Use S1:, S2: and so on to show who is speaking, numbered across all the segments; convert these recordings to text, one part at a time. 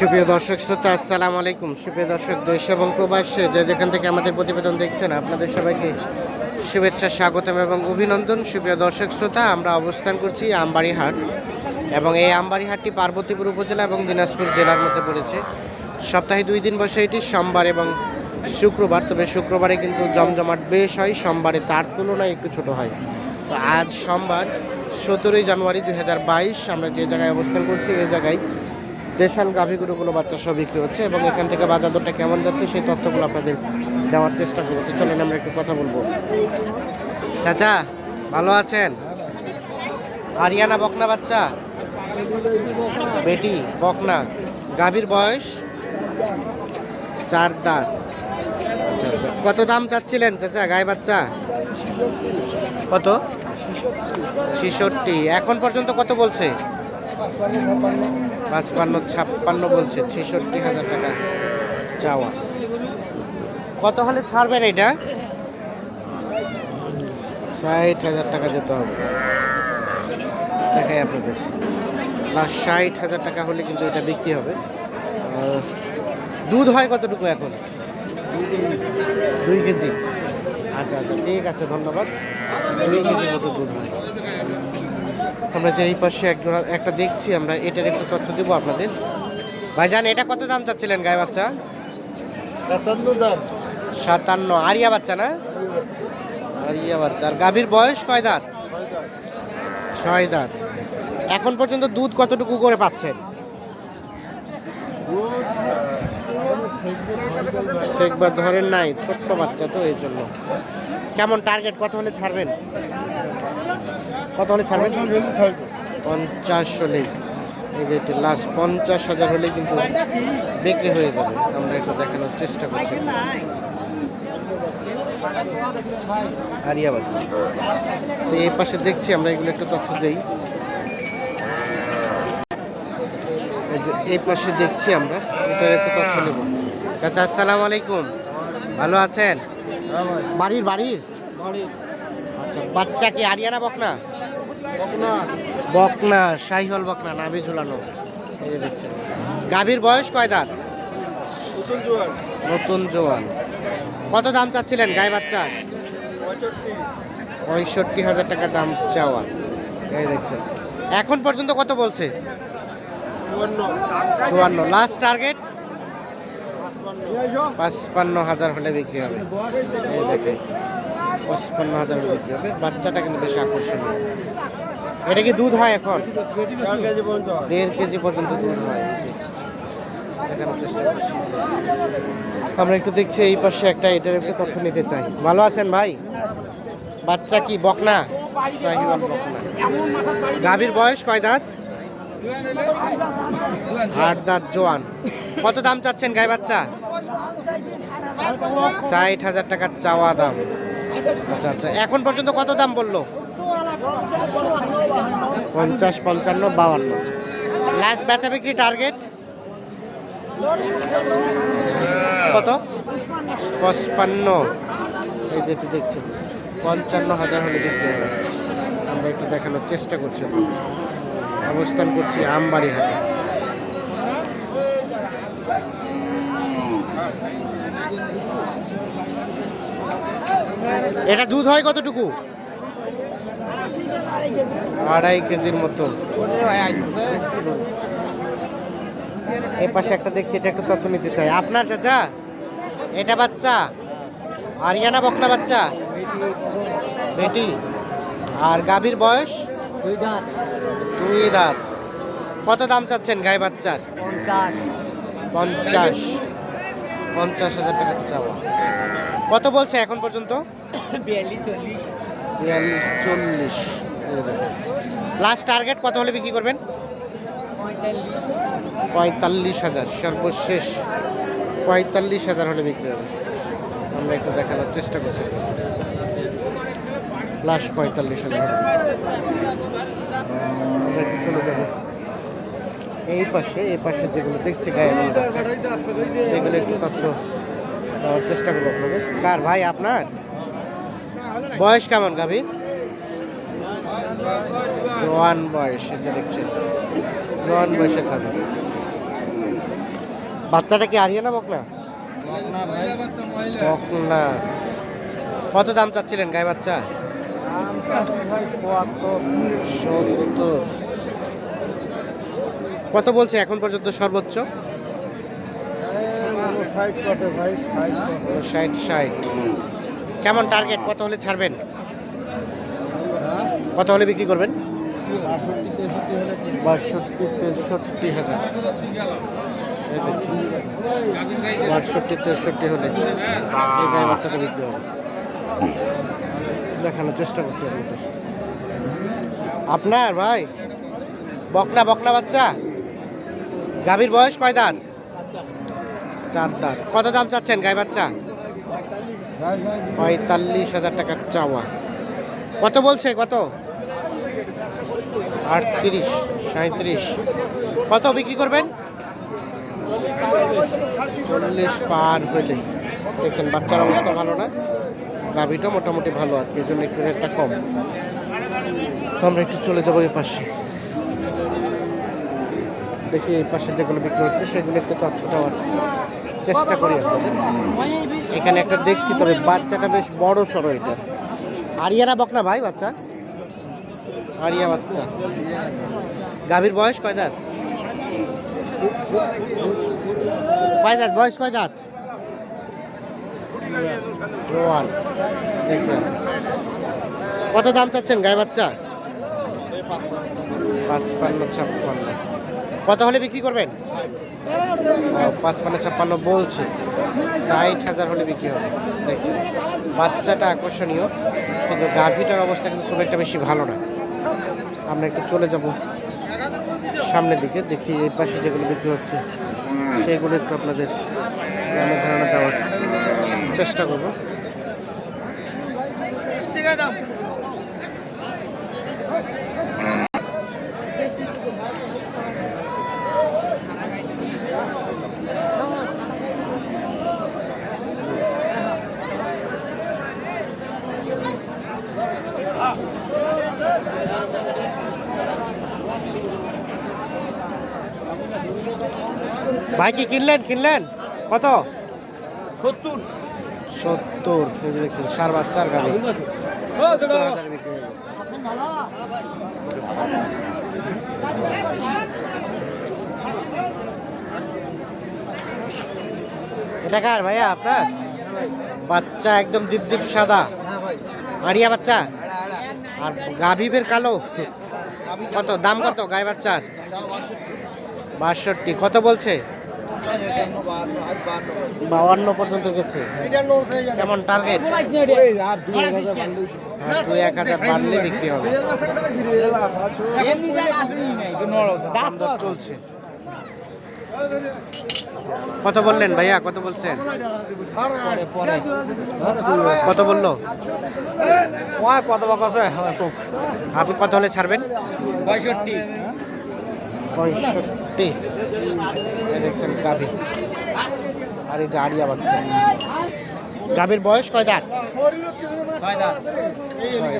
S1: সুপ্রিয় দর্শক শ্রোতা, আসসালামু আলাইকুম। সুপ্রিয় দর্শক, দেশ এবং প্রবাসে যে যেখান থেকে আমাদের প্রতিবেদন দেখছেন, আপনাদের সবাইকে শুভেচ্ছা, স্বাগতম এবং অভিনন্দন। সুপ্রিয় দর্শক শ্রোতা, আমরা অবস্থান করছি আমবাড়ি হাট এবং এই আমবাড়ি হাটটি পার্বতীপুর উপজেলা এবং দিনাজপুর জেলার মধ্যে পড়েছে। সপ্তাহে দুই দিন বসে এটি, সোমবার এবং শুক্রবার। তবে শুক্রবারে কিন্তু জমজমাট বেশ হয়, সোমবারে তার তুলনায় একটু ছোট হয়। তো আজ সোমবার সতেরোই জানুয়ারি দু হাজার বাইশ, আমরা যে জায়গায় অবস্থান করছি এই জায়গায় দেশাল গাভীগুলোগুলো বাচ্চা সব বিক্রি হচ্ছে এবং এখান থেকে বাজার দরটা কেমন যাচ্ছে সেই তথ্যগুলো আপনাদের দেওয়ার চেষ্টা করব। তো চলেন আমরা একটু কথা বলব। চাচা ভালো আছেন? আরিয়ানা বকনা বাচ্চা? বেটি বকনা। গাভীর বয়স? চার দাঁত। আচ্ছা, আচ্ছা। কত দাম চাচ্ছিলেন চাচা গায়ে বাচ্চা? কত? ছিষট্টি। এখন পর্যন্ত কত বলছে? পাঁচপান্ন, ছাপ্পান্ন বলছে, ছেষট্টি হাজার টাকা চাওয়া। কত হলে ছাড়বেন এটা? ষাট হাজার টাকা যেতে হবে। দেখাই আপনাদের। লাস্ট ষাট হাজার টাকা হলে কিন্তু এটা বিক্রি হবে। দুধ হয় কতটুকু এখন? দুই কেজি। আচ্ছা আচ্ছা ঠিক আছে, ধন্যবাদ। দুই কেজি মতো দুধ হয়। আমরা যে এই পাশে একজোড়া একটা দেখছি আমরা এটার একটু তথ্য দেবো আপনাদের। ভাই ভাইজান এটা কত দাম চাচ্ছিলেন গায়ে বাচ্চা?
S2: সাতান্ন দাম।
S1: সাতান্ন। আরিয়া বাচ্চা না? আরিয়া বাচ্চা। আর গাভীর বয়স কয় দাঁত? ছয় দাঁত। এখন পর্যন্ত দুধ কতটুকু করে পাচ্ছেন? ধরেন নাই ছোট্ট বাচ্চা তো এই জন্য। কেমন টার্গেট কত হলে ছাড়বেন? কত হলে ছাড়বেন? পঞ্চাশ হলেই। এই যে এটি লাস্ট পঞ্চাশ হাজার হলে কিন্তু বিক্রি হয়ে যাবে। আমরা একটু দেখানোর চেষ্টা করছি। আরিয়া বাচ্চা তো এই পাশে দেখছি আমরা এগুলো একটু তথ্য দিই। এই পাশে দেখছি আমরা এটা একটু তথ্য নেব। চাচা আসসালামু আলাইকুম। ভালো আছেন? বাড়ির বাড়ির? আচ্ছা বাচ্চা কি আরিয়ানা, বকনা? বকনা, শাহিওয়াল বকনা, নাভি ঝুলানো। গাভীর বয়স কয় দাঁত? নতুন জোয়ান। কত দাম চাচ্ছিলেন গায়ে বাচ্চা পঁয়ষট্টি হাজার টাকা দাম চাওয়া। এই দেখছেন। এখন পর্যন্ত কত বলছে? চুয়ান্ন। লাস্ট টার্গেট পাঁচপান্ন হাজার হলে বিক্রি হবে। এই দেখে, পঁচপান্ন হাজার হলে বিক্রি হবে। বাচ্চাটা কিন্তু বেশ আকর্ষণীয়। এটা কি দুধ হয় এখন? দেড় কেজি পর্যন্ত দুধ হয়। দেখানোর চেষ্টা করছি। আমরা একটু দেখছি এই পাশে একটা এটার একটু তথ্য নিতে চাই। ভালো আছেন ভাই? বাচ্চা কি বকনা? বকনা। গাভীর বয়স কয় দাঁত? আট দাঁত জোয়ান। কত দাম চাচ্ছেন গায়ে বাচ্চা? ষাট হাজার টাকার চাওয়া দাম। আচ্ছা আচ্ছা। এখন পর্যন্ত কত দাম বলল? পঞ্চাশ, পঞ্চান্ন বাউান্ন লাস্ট বেচা বিক্রি টার্গেট? কত? পঁচপান্ন। এই যেটি দেখছি পঞ্চান্ন হাজার হলে হবে। আমরা একটু দেখানোর চেষ্টা করছি। অবস্থান করছি আমবাড়ি হাটে। এটা দুধ হয় কতটুকু? আড়াই কেজির মতো। এই পাশে একটা দেখছি, এটা একটু তথ্য নিতে চাই। আপনার চাচা? এটা বাচ্চা? আরিয়ানা বকনা বাচ্চা? বেটি। আর গাভীর বয়স?
S2: দুই দাঁত
S1: কত দাম চাচ্ছেন গায়ে বাচ্চার?
S2: পঞ্চাশ।
S1: পঞ্চাশ। হাজার টাকা চাওয়া। কত বলছে এখন পর্যন্ত?
S2: বিয়াল্লিশ চল্লিশ।
S1: বিয়াল্লিশ চল্লিশ। লাস্ট টার্গেট কত হলে বিক্রি করবেন?
S2: পঁয়তাল্লিশ
S1: হাজার সর্বশেষ পঁয়তাল্লিশ হাজার হলে বিক্রি হবে। আমরা একটু দেখানোর চেষ্টা করছি। লাস্ট পঁয়তাল্লিশ হাজার। চলে যাব। এই পাশে এই পাশে যেগুলো দেখছি গায়ে সেগুলো একটু তথ্য দেওয়ার চেষ্টা করব আপনাদের। কার ভাই, আপনার? বয়স কেমন গাভীর জোয়ান বয়স, এটা দেখছেন। জোয়ান বয়সের গাভীর বাচ্চাটা কি হারিয়ে না বকনা? বকনা। কত দাম চাচ্ছিলেন গায়ে বাচ্চা? সত্তর। কত বলছে এখন পর্যন্ত সর্বোচ্চ? কেমন টার্গেট কত হলে ছাড়বেন? কত হলে বিক্রি করবেন? বাষট্টি, তেষট্টি হাজার। বাষট্টি, তেষট্টি হলে। বাচ্চাটা বিক্রি হবে দেখানোর চেষ্টা করছি আপনার ভাই? বকনা বকনা বাচ্চা? গাভীর বয়স কয় দাঁত? চার দাঁত। কত দাম চাচ্ছেন গায়ে বাচ্চা? পঁয়তাল্লিশ হাজার টাকার চাওয়া। কত বলছে? কত? আটত্রিশ সাঁত্রিশ কত বিক্রি করবেন? চল্লিশ পার হইলে দেখছেন, বাচ্চার অবস্থা ভালো না? গাভিটা মোটামুটি ভালো আর কি, এই জন্য একটু রেটটা কম। তো আমরা একটু চলে যাব এই পাশে। দেখি এই পাশে যেগুলো বিক্রি হচ্ছে, সেগুলো একটু তথ্য দেওয়ার চেষ্টা করি আপনাদের। এখানে একটা দেখছি, তবে বাচ্চাটা বেশ বড় সড়ো এটা। আরিয়ানা বকনা ভাই, বাচ্চা? আরিয়া বাচ্চা। গাভীর বয়স কয় দাঁত? কয় দাঁত? বয়স কয় দাঁত? জোয়ান কত দাম চাচ্ছেন গায়ে বাচ্চা? পাঁচপান্ন ছাপ্পান্ন। কত হলে বিক্রি করবেন? ও, পাঁচপান্ন ছাপ্পান্ন বলছে। ষাট হাজার হলে বিক্রি হবে। দেখছেন। বাচ্চাটা আকর্ষণীয় কিন্তু গাভীটার অবস্থা কিন্তু খুব একটা বেশি ভালো না। আমরা একটু চলে যাব সামনের দিকে দেখি এই পাশে যেগুলো বিক্রি হচ্ছে সেগুলো একটু আপনাদের ধারণা দেওয়ার। চেষ্টা করব। ভাই কি কিনলেন? কিনলেন? কত?
S2: সত্তর।
S1: সত্তর। দেখছেন, সার বাচ্চার গাড়ি। সত্তর। এটা কার ভাইয়া আপনার? বাচ্চা একদম দীপ দীপ সাদা। আড়িয়া বাচ্চা? আর গাভীবের কালো। কত, দাম কত গায়ে বাচ্চার? বাষট্টি। কত বলছে? বাউান্ন পর্যন্ত গেছে। কেমন টার্গেট দুই এক হাজার বাড়লে বিক্রি হবে। চলছে। কত বললেন ভাইয়া? কত বলছেন? কত বলল?
S2: কত বাক আছে
S1: আপনি কত হলে ছাড়বেন?
S2: পঁয়ষট্টি।
S1: পঁয়ষট্টি। দেখছেন গাভী। আর এই যে আড়িয়া বাচ্চা। গাভীর বয়স কয় দাঁত?
S2: মনে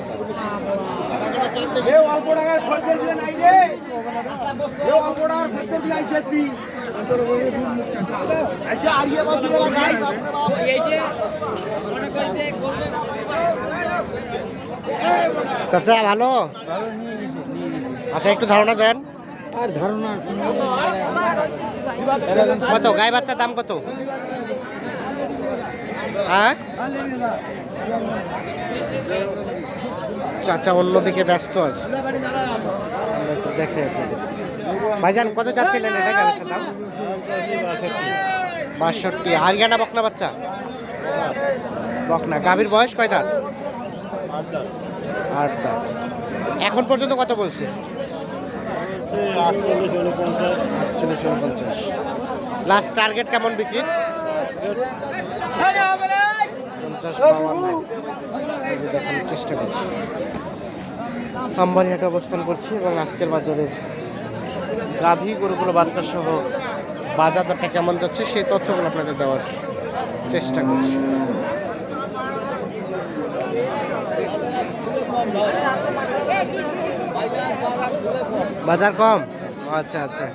S1: চাচা ভালো? আচ্ছা একটু ধারণা দেন।
S2: আর ধারণা
S1: কত? গায়ে বাচ্চার দাম কত? হ্যাঁ? চাচা অন্যদিকে ব্যস্ত আছে। দেখে ভাইজান, কত চাচ্ছিলেন এটা গায়ে বাচ্চার দাম? বাষট্টি। হারিয়ানা বকনা বাচ্চা? বকনা। গাভীর বয়স কয় দাঁত? আট দাঁত। এখন পর্যন্ত কত বলছে? আটচল্লিশ উনপঞ্চাশ লাস্ট টার্গেট কেমন বিক্রির পঞ্চাশ দেখানোর চেষ্টা করছি। আমবাড়িহাটে অবস্থান করছি এবং আজকের বাজারে গাভী গরুগুলো বাচ্চা সহ বাজার দরটা কেমন যাচ্ছে সেই তথ্যগুলো আপনাদের দেওয়ার চেষ্টা করছি। বাজার কম? আচ্ছা আচ্ছা।